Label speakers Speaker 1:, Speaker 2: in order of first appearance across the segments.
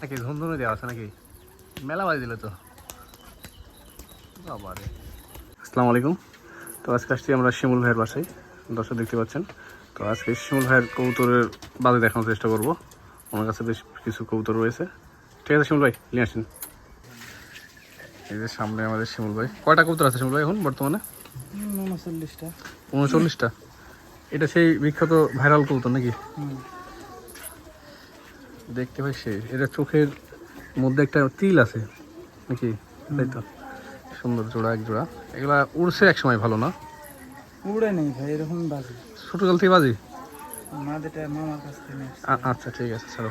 Speaker 1: নাকি ধুমধুমে দেওয়া আছে নাকি? মেলা বাজি দিল তো। বাবারে। আসসালামু আলাইকুম। তো আজকে আসছি আমরা শিমুল ভাইয়ের বাসায়। দর্শক দেখতে পাচ্ছেন। তো আজকে শিমুল ভাইয়ের কবুতরের বাজে দেখানোর চেষ্টা করব। আমার কাছে বেশ কিছু কবুতর রয়েছে। ঠিক আছে শিমুল ভাই নিয়ে আসেন। এই যে সামনে আমাদের শিমুল ভাই। কয়টা কবুতর আছে শিমুল ভাই এখন বর্তমানে?
Speaker 2: উনচল্লিশটা।
Speaker 1: উনচল্লিশটা। এটা সেই বিখ্যাত ভাইরাল কবুতর নাকি? দেখতে পাই সে এটা চোখের মধ্যে একটা তিল আছে নাকি? তাই তো? সুন্দর জোড়া এক জোড়া। এগুলা উড়ছে এক সময় ভালো না?
Speaker 2: উড়ে নেই ভাই এরকম বাজে।
Speaker 1: ছোট কাল থেকে বাজি?
Speaker 2: মাদেটা মামার কাছ থেকে
Speaker 1: আচ্ছা ঠিক আছে ছাড়ো।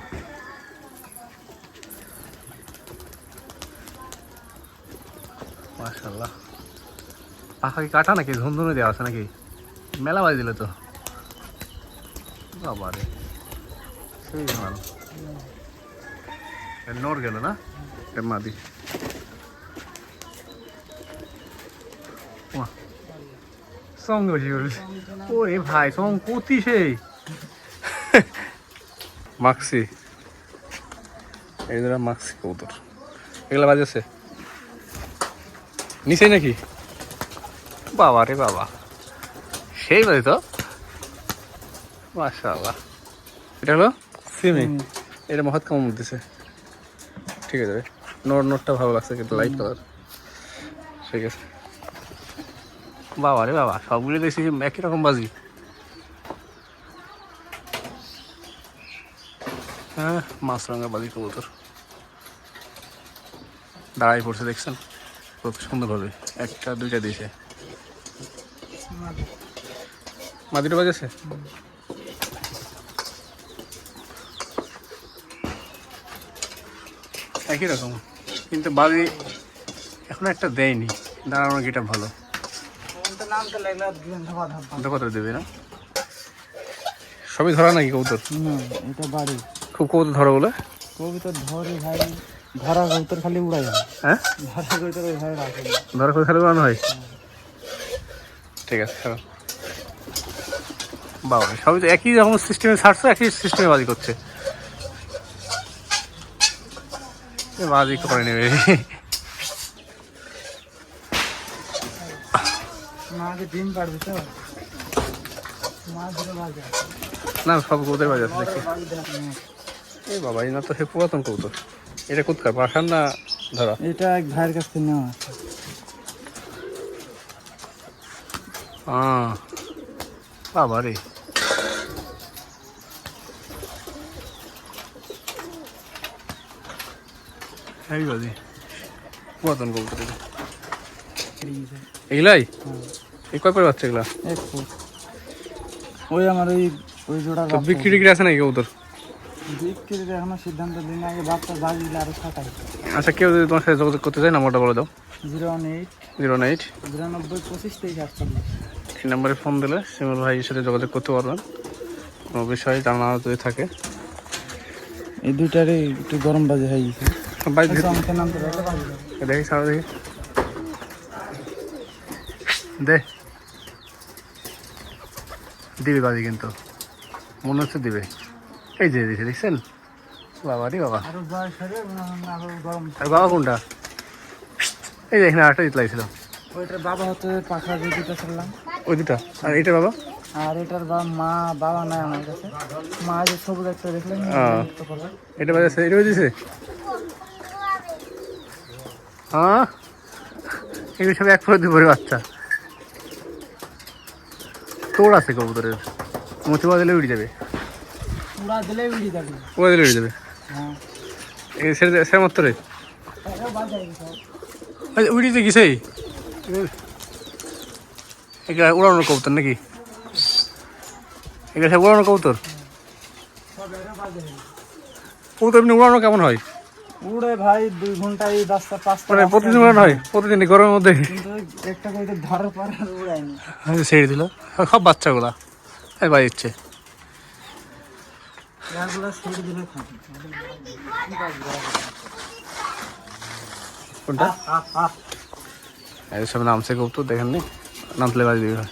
Speaker 1: মাশাল্লাহ পাখা কি কাটা নাকি? ধুমধুমে দেওয়া আছে নাকি? মেলা বাজি দিলে তো। বাবারে। সেই ভালো নর গেল না এ মাদি বাহ। সঙ্গে বসে করেছে ও ভাই সং কতি সেই মাক্সি এই ধরা মাক্সি কবুতর এগুলা বাজেছে নিচে নাকি বাবা রে বাবা সেই বাজে তো মাশাআল্লাহ এটা হলো সিমি। এটা মহৎ কামড় দিছে ঠিক আছে নোট নোটটা ভালো লাগছে কিন্তু লাইট কালার ঠিক আছে। বাবা রে বাবা সবগুলো দেখছি একই রকম বাজি। হ্যাঁ মাছরাঙা বাজি কবুতর। দাঁড়াই পড়ছে দেখছেন? কত সুন্দরভাবে। একটা দুইটা দিয়েছে। মাদিটা বাজেছে একই রকম। কিন্তু বাজি এখন একটা দেয়নি। দাঁড়ানোর গিটা ভালো। দেবে না? সবই ধরা নাকি কবুতর?
Speaker 2: এটা বাড়ি।
Speaker 1: খুব কবুতর ধরো বলে।
Speaker 2: কবিতা ধরে ভাই ধরা কবিতার খালি উড়াই হয়? ধরা কবিতার রাখে।
Speaker 1: ধরা করে খেলে বানানো হয়? ঠিক আছে ছাড়ো বাবা সবই তো একই রকম সিস্টেমে ছাড়ছো একই সিস্টেমে বাজি করছে। বাজি করে নেবে। না সব কবুতর বাজি আছে দেখছি
Speaker 2: বাজি দেয় না।
Speaker 1: এই বাবা এই না তো হে পুরাতন কবুতর। এটা কোথাকার পাশান না ধরা?
Speaker 2: এটা এক ভাইয়ের কাছ থেকে নেওয়া আছে।
Speaker 1: বাবা রে বাজি পুরাতন কবুতর এটা।
Speaker 2: এই যে,
Speaker 1: এগুলাই এই কয় পরে বাচ্চা এগুলা?
Speaker 2: ওই আমার ওই ওই জোড়া
Speaker 1: তো বিক্রি টিক্রি আছে নাকি কবুতর?
Speaker 2: বিক্রির এখনও সিদ্ধান্ত দিন আগে বাচ্চা আরও সাতাই
Speaker 1: আচ্ছা কেউ যদি তোমার সাথে যোগাযোগ করতে নাম্বারটা বলে দাও।
Speaker 2: Zero one eight.
Speaker 1: Zero eight.
Speaker 2: বিরানব্বই পঁচিশ তেইশ আটচল্লিশ।
Speaker 1: এই নাম্বারে ফোন দিলে শিমুল ভাইয়ের সাথে যোগাযোগ করতে পারবেন। কোনো বিষয়ে জানা যদি থাকে।
Speaker 2: এই দুইটারই একটু গরম বাজে হয়ে গেছে। আচ্ছা।
Speaker 1: দেখি সারা দেখি। দে। দিবে বাজি কিন্তু। মনে হচ্ছে দিবে। এই যে দিছে দেখছেন? বাবা রে বাবা। বাবা কোনটা? এই যে এখানে আটটা দিতে লাগছিল
Speaker 2: ওইটার বাবা হতে পাখা দিয়ে দুটো ছাড়লাম।
Speaker 1: ওই দুটা? আর এটা বাবা?
Speaker 2: আর এটার বা মা বাবা নাই আমার কাছে। মা যে সবুজ একটা দেখলেন।
Speaker 1: এটা বাজাচ্ছে এটা বাজিছে হ্যাঁ এগুলো সব এক ফোর দুপুরে বাচ্চা। তোর আছে কবুতরের? উড়ে যাবে।
Speaker 2: পুরা দিলে উড়ি যাবে।
Speaker 1: উড়ে দিলে উড়ে যাবে।
Speaker 2: হ্যাঁ।
Speaker 1: এই মাত্র রে।
Speaker 2: গেছে
Speaker 1: আচ্ছা উড়িতে গেছেই এগুলা উড়ানোর কবুতর নাকি? এগুলা সব উড়ানোর কবুতর?
Speaker 2: গেছে।
Speaker 1: কবুতর এমনি উড়ানো কেমন হয়?
Speaker 2: উড়ে ভাই দুই ঘণ্টা এই রাস্তা পাঁচটা
Speaker 1: মানে প্রতিদিন উড়ানো হয় প্রতিদিন গরমের মধ্যে।
Speaker 2: একটা করে ধরার পর আর উড়ায়নি।
Speaker 1: ছেড়ে দিল সব বাচ্চাগুলা। এই বাই ইচ্ছে কোনটা? এই সব নামছে কবুতর দেখেন নি? নামলে বাজি দিবি হয়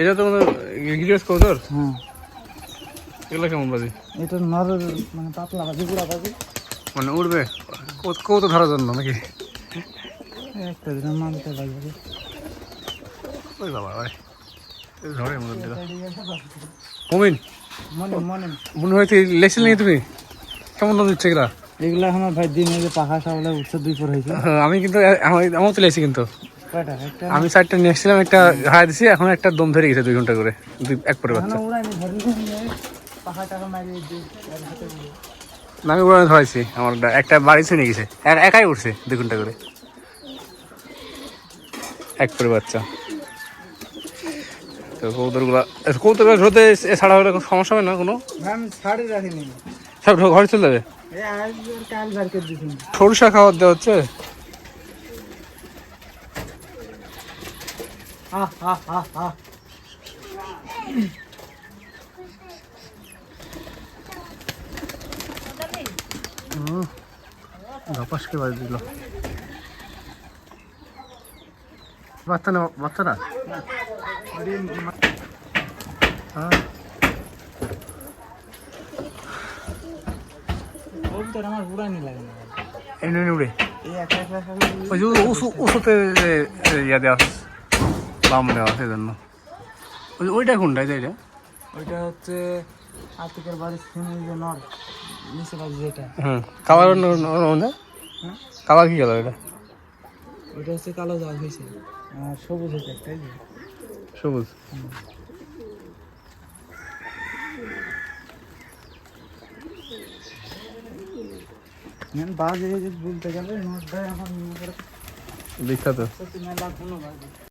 Speaker 1: এটা তো গিরিবাস কবুতর
Speaker 2: হ্যাঁ।
Speaker 1: এগুলো কেমন বাজি?
Speaker 2: এটা নর মানে পাতলা বাজি গুড়া বাজি।
Speaker 1: মানে উড়বে? কৌতো ধরার জন্য নাকি?
Speaker 2: একটা দিন মানতে লাগবে
Speaker 1: ওই বাবা ভাই ঝড়ের মধ্যে দিল মমিন
Speaker 2: মনে মনে।
Speaker 1: মনে হয়েছে লেসিল নিয়ে তুমি? কেমন দাম দিচ্ছে এগুলা?
Speaker 2: এগুলো এখন ভাই দিন পাখা সাবলে উচ্চ দুই পর হয়েছে।
Speaker 1: হ্যাঁ, আমি কিন্তু আমার আমার তো লেছি কিন্তু। আমি চারটা নিয়ে এসেছিলাম একটা হাই দিছি এখন একটা দম ধরে গেছে দুই ঘণ্টা করে দুই এক পরে বাচ্চা। আমি উড়ানো ধরাইছি আমার একটা- বাড়ি ছুঁয়ে গেছে এক- একাই উঠছে দুই ঘণ্টা করে। এক পরে বাচ্চা। তো কৌতরগুলা কৌতরগুলা ধরতে ছাড়া হলে কোনো সমস্যা হবে না কোনো? সব ঘরে চলে যাবে? সরিষা খাবার দেওয়া হচ্ছে?
Speaker 2: আহ আহ আহ আহ
Speaker 1: ধপাসকে বাড়ি দিল বাচ্চা না? বাচ্চারা হ্যাঁ।
Speaker 2: আমার উড়ানি লাগে না
Speaker 1: এমনি উড়ে। ওই উঁচু ইয়া দেওয়া বাম দেওয়া আছে জন্য ওই ওইটা কোনটা? এটা
Speaker 2: ওইটা হচ্ছে আতিকের বাড়ির শুনে যে নর নিচে বাড়ি যেটা।
Speaker 1: হুম কাবার
Speaker 2: হ্যাঁ?
Speaker 1: কাবার কি গেল এটা?
Speaker 2: ওইটা হচ্ছে কালো জাল হয়েছে আর সবুজ হয়েছে একটা
Speaker 1: সবুজ।
Speaker 2: বাজ বলতে গেলে
Speaker 1: বিখ্যাত।